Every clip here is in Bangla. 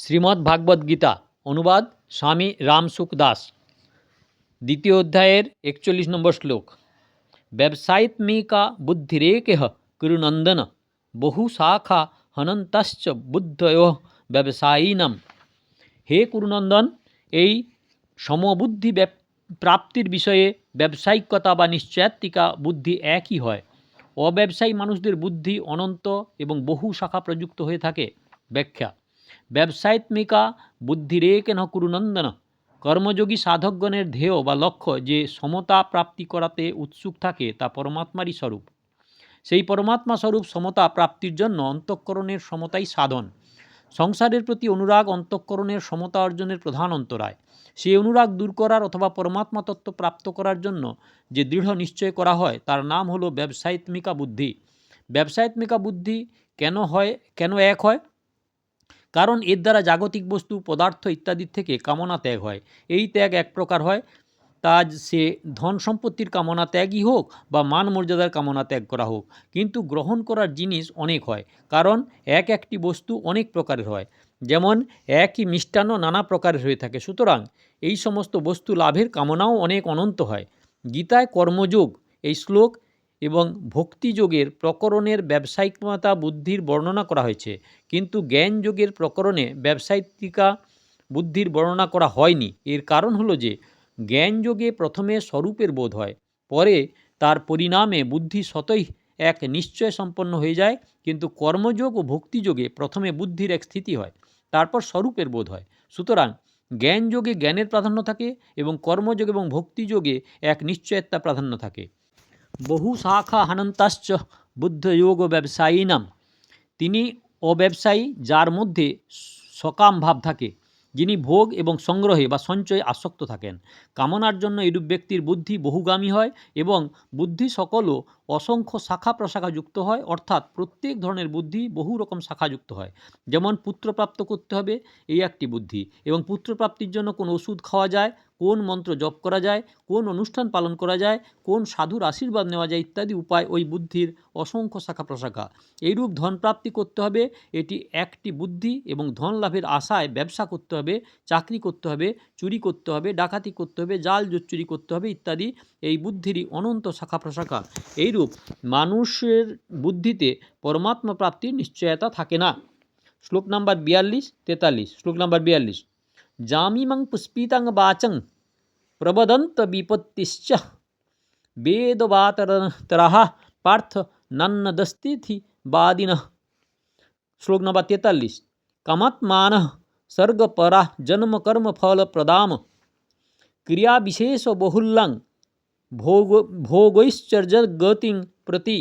শ্রীমদ্ ভাগবত গীতা, অনুবাদ স্বামী রামসুখ দাস। দ্বিতীয় অধ্যায়ের একচল্লিশ নম্বর শ্লোক। ব্যবসায়িত্মিকা বুদ্ধিরেকেহ কুরুনন্দন বহু শাখা হনন্তশ্চ বুদ্ধয় ব্যবসায়ীনাম। হে কুরুনন্দন এই সমবুদ্ধি প্রাপ্তির বিষয়ে ব্যবসায়িকতা বা নিশ্চয়াত্মিকা বুদ্ধি একই হয়। অব্যবসায়ী মানুষদের বুদ্ধি অনন্ত এবং বহু শাখা প্রযুক্ত হয়ে থাকে। ব্যাখ্যা ব্যবসায়িত্মিকা বুদ্ধিরেকেন কুরুনন্দন কর্মযোগী সাধকগণের ধ্যেয় বা লক্ষ্য যে সমতা প্রাপ্তি করাতে উৎসুক থাকে তা পরমাত্মারই স্বরূপ। সেই পরমাত্মা স্বরূপ সমতা প্রাপ্তির জন্য অন্তঃকরণের সমতাই সাধন। সংসারের প্রতি অনুরাগ অন্তঃকরণের সমতা অর্জনের প্রধান অন্তরায়। সেই অনুরাগ দূর করার অথবা পরমাত্মা তত্ত্ব প্রাপ্ত করার জন্য যে দৃঢ় নিশ্চয় করা হয়, তার নাম হলো ব্যবসায়িত্মিকা বুদ্ধি। ব্যবসায়িত্মিকা বুদ্ধি কেন হয়, কেন এক হয়? কারণ এর দ্বারা জাগতিক বস্তু, পদার্থ ইত্যাদির থেকে কামনা ত্যাগ হয়। এই ত্যাগ এক প্রকার হয়, তা সে ধন সম্পত্তির কামনা ত্যাগই হোক বা মান মর্যাদার কামনা ত্যাগ করা হোক। কিন্তু গ্রহণ করার জিনিস অনেক হয়, কারণ এক একটি বস্তু অনেক প্রকারের হয়। যেমন, একই মিষ্টান্ন নানা প্রকারের হয়ে থাকে। সুতরাং এই সমস্ত বস্তু লাভের কামনাও অনেক অনন্ত হয়। গীতায় কর্মযোগ, এই শ্লোক এবং ভক্তিযোগের প্রকরণের ব্যবসায়িকতা বুদ্ধির বর্ণনা করা হয়েছে। কিন্তু জ্ঞান যোগের প্রকরণে ব্যবসায়িকা বুদ্ধির বর্ণনা করা হয়নি। এর কারণ হলো যে জ্ঞান যোগে প্রথমে স্বরূপের বোধ হয়, পরে তার পরিণামে বুদ্ধি স্বতই এক নিশ্চয় সম্পন্ন হয়ে যায়, কিন্তু কর্মযোগ ও ভক্তিযোগে প্রথমে বুদ্ধির এক স্থিতি হয়, তারপর স্বরূপের বোধ হয়। সুতরাং জ্ঞান যোগে জ্ঞানের প্রাধান্য থাকে এবং কর্মযোগ এবং ভক্তিযোগে এক নিশ্চয়তা প্রাধান্য থাকে। বহু শাখা হানন্তাশ্চ বুদ্ধযোগ ব্যবসায়ীনাম তিনি অব্যবসায়ী, যার মধ্যে সকাম ভাব থাকে, যিনি ভোগ এবং সংগ্রহে বা সঞ্চয়ে আসক্ত থাকেন। কামনার জন্য এরূপ ব্যক্তির বুদ্ধি বহুগামী হয় এবং বুদ্ধি সকলও অসংখ্য শাখা প্রশাখা যুক্ত হয়, অর্থাৎ প্রত্যেক ধরনের বুদ্ধি বহু রকম শাখা যুক্ত হয়। যেমন পুত্রপ্রাপ্ত করতে হবে, এই একটি বুদ্ধি। এবং পুত্রপ্রাপ্তির জন্য কোন ওষুধ খাওয়া যায় কোন মন্ত্র জপ করা যায়, কোন অনুষ্ঠান পালন করা যায়, কোন সাধুর আশীর্বাদ নেওয়া যায় ইত্যাদি উপায় ওই বুদ্ধির অসংখ্য শাখা প্রশাখা এইরূপ ধন প্রাপ্তি করতে হবে, এটি একটি বুদ্ধি এবং ধন লাভের আশায় ব্যবসা করতে হবে, চাকরি করতে হবে, চুরি করতে হবে, ডাকাতি করতে হবে, জাল জোচ্চুরি করতে হবে ইত্যাদি এই বুদ্ধিরই অনন্ত শাখা প্রশাখা এইরূপ মানুষের বুদ্ধিতে পরমাত্মা প্রাপ্তির নিশ্চয়তা থাকে না। শ্লোক নাম্বার বিয়াল্লিশ, তেতাল্লিশ, শ্লোক নাম্বার বিয়াল্লিশ। জামিমং পুষ্পিতাং বাচং প্রবদন্ত বিপত্তিশ্চ বেদবাতরতরাহ পার্থ নন্নদস্তিথি বাদিন শ্লোক নম্বর তেতাল্লিশ কামাত্মান সর্গপরা জন্ম কর্ম ফল প্রদাম ক্রিয়া বিশেষ বহুল্যং ভোগ ভোগৈশ্চর্য গতিং প্রতি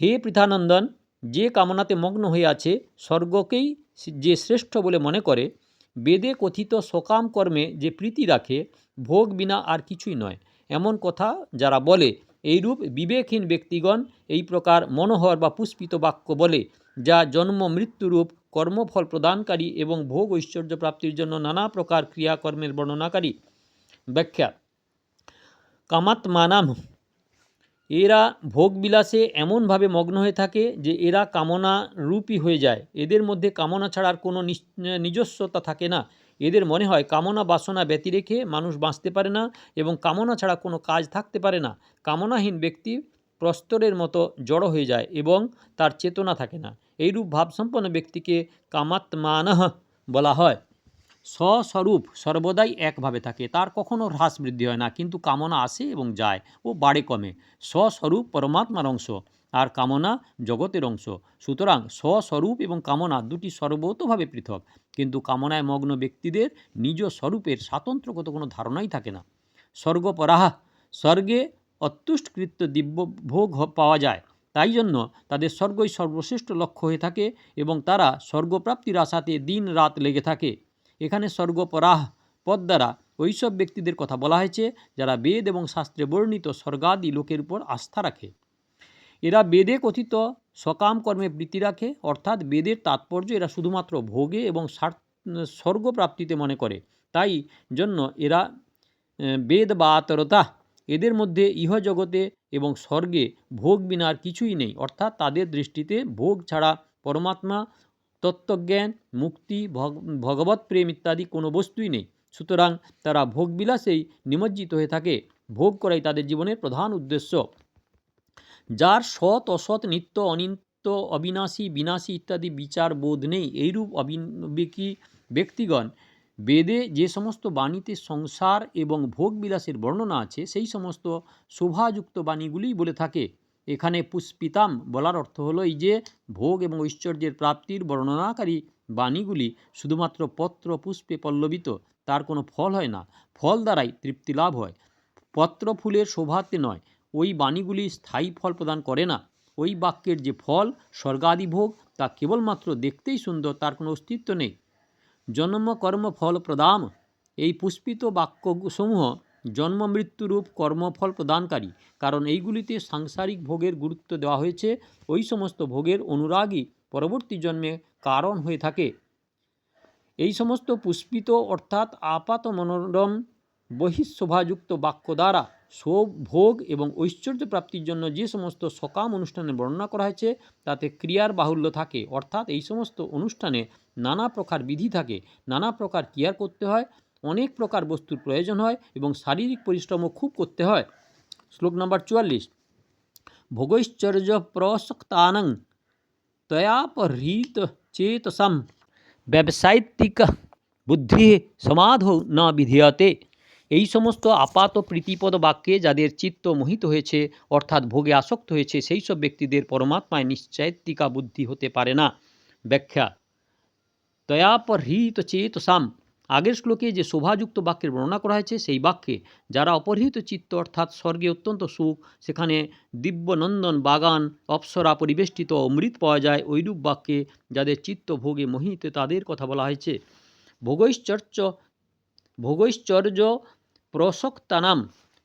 হে পৃথানন্দন যে কামনাতে মগ্ন হয়ে আছে স্বর্গকেই যে শ্রেষ্ঠ বলে মনে করে বেদে কথিত সকাম কর্মে যে প্রীতি রাখে, ভোগ বিনা আর কিছুই নয়। এমন কথা যারা বলে, এইরূপ বিবেকহীন ব্যক্তিগণ এই প্রকার মনোহর বা পুষ্পিত বাক্য বলে, যা জন্ম, মৃত্যুরূপ, কর্মফল প্রদানকারী এবং ভোগ ঐশ্বর্য প্রাপ্তির জন্য নানা প্রকার ক্রিয়াকর্মের বর্ণনাকারী। ব্যাখ্যা, কামাত্মানাম এরা ভোগবিলাসে এমনভাবে মগ্ন হয়ে থাকে যে এরা কামনা রূপী হয়ে যায়। এদের মধ্যে কামনা ছাড়ার কোনো নিজস্বতা থাকে না। এদের মনে হয় কামনা বাসনা ব্যতি রেখে মানুষ বাঁচতে পারে না এবং কামনা ছাড়া কোনো কাজ থাকতে পারে না। কামনাহীন ব্যক্তি প্রস্তরের মতো জড়ো হয়ে যায় এবং তার চেতনা থাকে না। এইরূপ ভাবসম্পন্ন ব্যক্তিকে কামাত্মানহ বলা হয়। স্বস্বরূপ সর্বদাই একভাবে থাকে। তার কখনো হ্রাস বৃদ্ধি হয় না, কিন্তু কামনা আসে এবং যায় ও বাড়ে কমে। স্বস্বরূপ পরমাত্মার অংশ, আর কামনা জগতের অংশ। সুতরাং স্বস্বরূপ এবং কামনা দুটি সর্বতভাবে পৃথক, কিন্তু কামনায় মগ্ন ব্যক্তিদের নিজ স্বরূপের স্বাতন্ত্র্যগত কোনো ধারণাই থাকে না। স্বর্গপরাহ, স্বর্গে অত্যুষ্কৃত্য দিব্য ভোগ পাওয়া যায়, তাই জন্য তাদের স্বর্গই সর্বশ্রেষ্ঠ লক্ষ্য হয়ে থাকে এবং তারা স্বর্গপ্রাপ্তির আশাতে দিন রাত লেগে থাকে। এখানে স্বর্গপরাহ, পদ দ্বারা ওইসব ব্যক্তিদের কথা বলা হয়েছে, যারা বেদ এবং শাস্ত্রে বর্ণিত স্বর্গাদি লোকের উপর আস্থা রাখে। এরা বেদে কথিত, সকাম কর্মে প্রীতি রাখে, অর্থাৎ বেদের তাৎপর্য এরা শুধুমাত্র ভোগে এবং স্বর্গপ্রাপ্তিতে মনে করে। তাই জন্য এরা বেদ বা আতরতা এদের মধ্যে ইহজগতে এবং স্বর্গে ভোগ বিনার কিছুই নেই, অর্থাৎ তাদের দৃষ্টিতে ভোগ ছাড়া পরমাত্মা তত্ত্বজ্ঞান, মুক্তি, ভগ- ভগবৎ প্রেম ইত্যাদি কোনো বস্তুই নেই। সুতরাং তারা ভোগবিলাসেই নিমজ্জিত হয়ে থাকে। ভোগ করাই তাদের জীবনের প্রধান উদ্দেশ্য। যার সৎ, অসৎ, নিত্য, অনিত্য, অবিনাশী, বিনাশী ইত্যাদি বিচার বোধ নেই, এইরূপ অবিবেকী ব্যক্তিগণ বেদে যে সমস্ত বাণীতে সংসার এবং ভোগবিলাসের বর্ণনা আছে, সেই সমস্ত শোভাযুক্ত বাণীগুলিই বলে থাকে। এখানে পুষ্পিতাম বলার অর্থ হলো এই যে ভোগ এবং ঐশ্বর্যের প্রাপ্তির বর্ণনাকারী বাণীগুলি শুধুমাত্র পত্র পুষ্পে পল্লবিত, তার কোনো ফল হয় না। ফল দ্বারাই তৃপ্তি লাভ হয়। পত্র ফুলের শোভাতে নয়, ওই বাণীগুলি স্থায়ী ফল প্রদান করে না। ওই বাক্যের যে ফল, স্বর্গাদি ভোগ, তা কেবলমাত্র দেখতেই সুন্দর, তার কোনো অস্তিত্ব নেই। জন্ম কর্ম ফল প্রদান এই পুষ্পিত বাক্যসমূহ জন্ম মৃত্যুরূপ কর্মফল প্রদানকারী। কারণ এইগুলিতে সাংসারিক ভোগের গুরুত্ব দেওয়া হয়েছে। ওই সমস্ত ভোগের অনুরাগী পরবর্তী জন্মে কারণ হয়ে থাকে। এই সমস্ত পুষ্পিত অর্থাৎ আপাত মনোরম বহিঃশোভাযুক্ত বাক্য দ্বারা শোভ ভোগ এবং ঐশ্বর্য প্রাপ্তির জন্য যে সমস্ত সকাম অনুষ্ঠানের বর্ণনা করা হয়েছে, তাতে ক্রিয়ার বাহুল্য থাকে। অর্থাৎ এই সমস্ত অনুষ্ঠানে নানা প্রকার বিধি থাকে, নানা প্রকার ক্রিয়ার করতে হয়। অনেক প্রকার বস্তুর প্রয়োজন হয় এবং শারীরিক পরিশ্রমও খুব করতে হয়। শ্লোক নম্বর চুয়াল্লিশ। ভোগৈশ্চর্য প্রসক্তানং তয়াপহৃত চেতসম। ব্যবসায়িক বুদ্ধি সমাধৌ না বিধীয়তে। এই সমস্ত আপাত প্রীতিপদ বাক্যে যাদের চিত্ত মোহিত হয়েছে, অর্থাৎ ভোগে আসক্ত হয়েছে সেই সব ব্যক্তিদের পরমাত্মায় নিশ্চয়িকা বুদ্ধি হতে পারে না। ব্যাখ্যা। তয়াপহৃত চেতসাম। আগের শ্লোকে যে শোভাযুক্ত বাক্যের বর্ণনা করা হয়েছে, সেই বাক্যে যারা অপরিহিত চিত্ত অর্থাৎ স্বর্গে অত্যন্ত সুখ, সেখানে দিব্যনন্দন বাগান, অপ্সরা পরিবেষ্টিত অমৃত পাওয়া যায় ওইরূপ বাক্যে যাদের চিত্ত ভোগে মোহিত, তাদের কথা বলা হয়েছে। ভোগৈশ্চর্য ভোগৈশ্চর্য প্রসক্তানাম,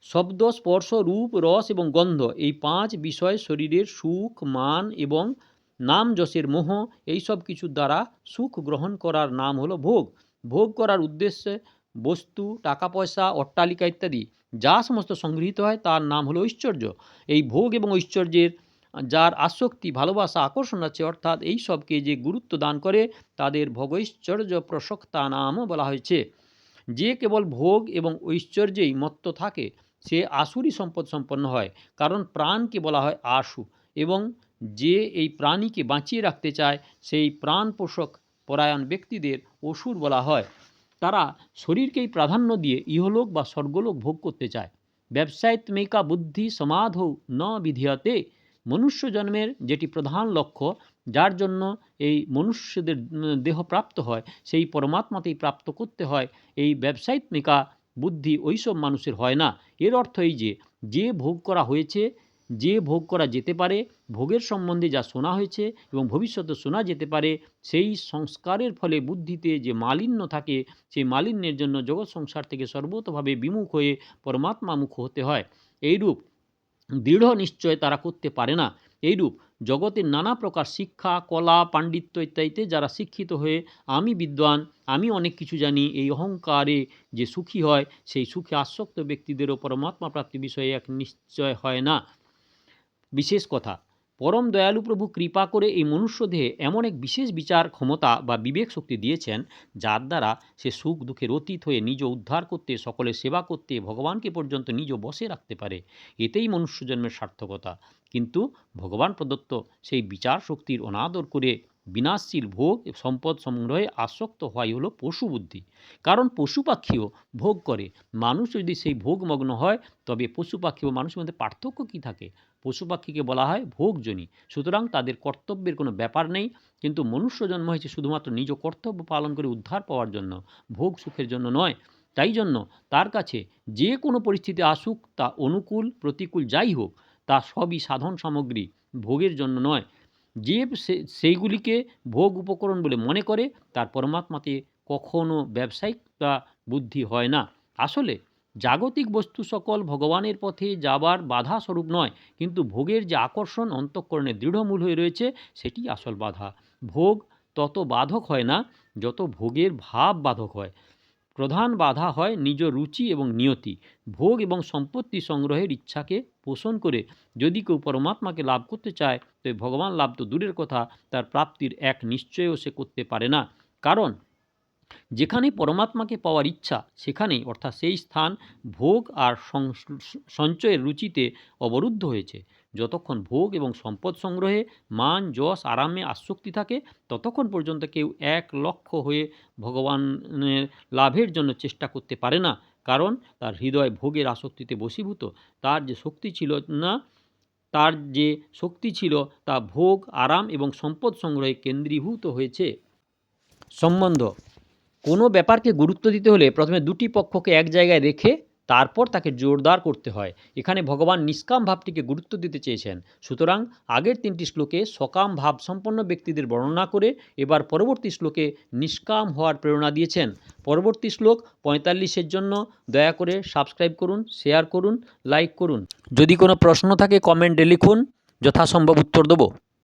শব্দ, স্পর্শ, রূপ, রস এবং গন্ধ, এই পাঁচ বিষয় শরীরের সুখ, মান এবং নাম, যশের মোহ এইসব কিছুর দ্বারা সুখ গ্রহণ করার নাম হলো ভোগ। ভোগ করার উদ্দেশ্যে বস্তু টাকা পয়সা অট্টালিকা ইত্যাদি যা সমস্ত সংগৃহীত হয় তার নাম হলো ঐশ্বর্য। এই ভোগ এবং ঐশ্বর্যের যার আসক্তি, ভালোবাসা, আকর্ষণ আছে, অর্থাৎ এই সবকে যে গুরুত্ব দান করে তাদের ভোগৈশ্বর্য প্রসক্তা নামও বলা হয়েছে। যে কেবল ভোগ এবং ঐশ্বর্যেই মত্ত থাকে, সে আসুরি সম্পদ সম্পন্ন হয়, কারণ প্রাণকে বলা হয় আশু এবং যে এই প্রাণীকে বাঁচিয়ে রাখতে চায়, সেই প্রাণ পোষক পরায়ণ ব্যক্তিদের অসুর বলা হয়। তারা শরীরকেই প্রাধান্য দিয়ে ইহলোক বা স্বর্গলোক ভোগ করতে চায়। ব্যবসায়িত্মিকা বুদ্ধি সমাধৌ ন বিধিয়তে মনুষ্য জন্মের যেটি প্রধান লক্ষ্য, যার জন্য এই মনুষ্যদের দেহ প্রাপ্ত হয়, সেই পরমাত্মাতেই প্রাপ্ত করতে হয়। এই ব্যবসায়িত্মিকা বুদ্ধি ওইসব মানুষের হয় না। এর অর্থ এই যে যে ভোগ করা হয়েছে যে ভোগ করা যেতে পারে, ভোগের সম্বন্ধে যা শোনা হয়েছে এবং ভবিষ্যতে শোনা যেতে পারে, সেই সংস্কারের ফলে বুদ্ধিতে যে মালিন্য থাকে, সেই মালিন্যের জন্য জগৎ সংসার থেকে সর্বতভাবে বিমুখ হয়ে পরমাত্মামুখ হতে হয়। এইরূপ দৃঢ় নিশ্চয় তারা করতে পারে না। এইরূপ জগতের নানা প্রকার শিক্ষা, কলা, পাণ্ডিত্য ইত্যাদিতে যারা শিক্ষিত হয়ে, আমি বিদ্বান, আমি অনেক কিছু জানি, এই অহংকারে যে সুখী হয়, সেই সুখে আসক্ত ব্যক্তিদেরও পরমাত্মা প্রাপ্তি বিষয়ে এক নিশ্চয় হয় না। বিশেষ কথা, পরম দয়ালু প্রভু কৃপা করে এই মনুষ্য দেহে এমন এক বিশেষ বিচার, ক্ষমতা বা বিবেক শক্তি দিয়েছেন, যার দ্বারা সে সুখ দুঃখের অতীত হয়ে নিজ উদ্ধার করতে, সকলের সেবা করতে, ভগবানকে পর্যন্ত নিজ বসে রাখতে পারে। এতেই মনুষ্য জন্মের সার্থকতা। কিন্তু ভগবান প্রদত্ত সেই বিচার শক্তির অনাদর করে বিনাশশীল ভোগ, সম্পদ সংগ্রহে আসক্ত হওয়াই হলো পশু বুদ্ধি। কারণ পশু পাখিও ভোগ করে। মানুষ যদি সেই ভোগমগ্ন হয়, তবে পশু পাখি ও মানুষের মধ্যে পার্থক্য কী থাকে? পশু পাখিকে বলা হয় ভোগজনী। সুতরাং তাদের কর্তব্যের কোনো ব্যাপার নেই। কিন্তু মনুষ্য জন্ম হয়েছে শুধুমাত্র নিজ কর্তব্য পালন করে উদ্ধার পাওয়ার জন্য, ভোগ সুখের জন্য নয়। তাই জন্য তার কাছে যে কোনো পরিস্থিতি আসুক, তা অনুকূল, প্রতিকূল যাই হোক, তা সবই সাধন সামগ্রী, ভোগের জন্য নয়। যে সেইগুলিকে ভোগ উপকরণ বলে মনে করে, তার পরমাত্মাতে কখনো ব্যবসায়িক বা বুদ্ধি হয় না। আসলে জাগতিক বস্তু সকল ভগবানের পথে যাবার বাধা স্বরূপ নয়, কিন্তু ভোগের যে আকর্ষণ অন্তঃকরণে দৃঢ়মূল হয়ে রয়েছে, সেটি আসল বাধা। ভোগ তত বাধক হয় না, যত ভোগের ভাব বাধক হয়। প্রধান বাধা হয় নিজ রুচি এবং নিয়তি। ভোগ এবং সম্পত্তি সংগ্রহের ইচ্ছাকে পোষণ করে যদি কেউ পরমাত্মাকে লাভ করতে চায় তবে ভগবান লাভ তো দূরের কথা, তার প্রাপ্তির এক নিশ্চয়ও সে করতে পারে না। কারণ যেখানে পরমাত্মাকে পাওয়ার ইচ্ছা সেখানেই অর্থাৎ সেই স্থান ভোগ আর সঞ্চয়ের রুচিতে অবরুদ্ধ হয়েছে। যতক্ষণ ভোগ এবং সম্পদ সংগ্রহে, মান, যশ, আরামে আসক্তি থাকে, ততক্ষণ পর্যন্ত কেউ এক লক্ষ্য হয়ে ভগবানের লাভের জন্য চেষ্টা করতে পারে না। কারণ তার হৃদয় ভোগের আসক্তিতে বশীভূত। তার যে শক্তি ছিল না, তার যে শক্তি ছিল তা ভোগ, আরাম এবং সম্পদ সংগ্রহে কেন্দ্রীভূত হয়েছে। সম্বন্ধ। কোনো ব্যাপারকে গুরুত্ব দিতে হলে প্রথমে দুটি পক্ষকে এক জায়গায় রেখে তারপর তাকে জোরদার করতে হয়। এখানে ভগবান নিষ্কাম ভাবটিকে গুরুত্ব দিতে চেয়েছেন। সুতরাং আগের তিনটি শ্লোকে সকাম ভাব সম্পন্ন ব্যক্তিদের বর্ণনা করে এবার পরবর্তী শ্লোকে নিষ্কাম হওয়ার প্রেরণা দিয়েছেন। পরবর্তী শ্লোক পঁয়তাল্লিশের জন্য। দয়া করে সাবস্ক্রাইব করুন, শেয়ার করুন, লাইক করুন। যদি কোনো প্রশ্ন থাকে কমেন্টে লিখুন। যথাসম্ভব উত্তর দেবো।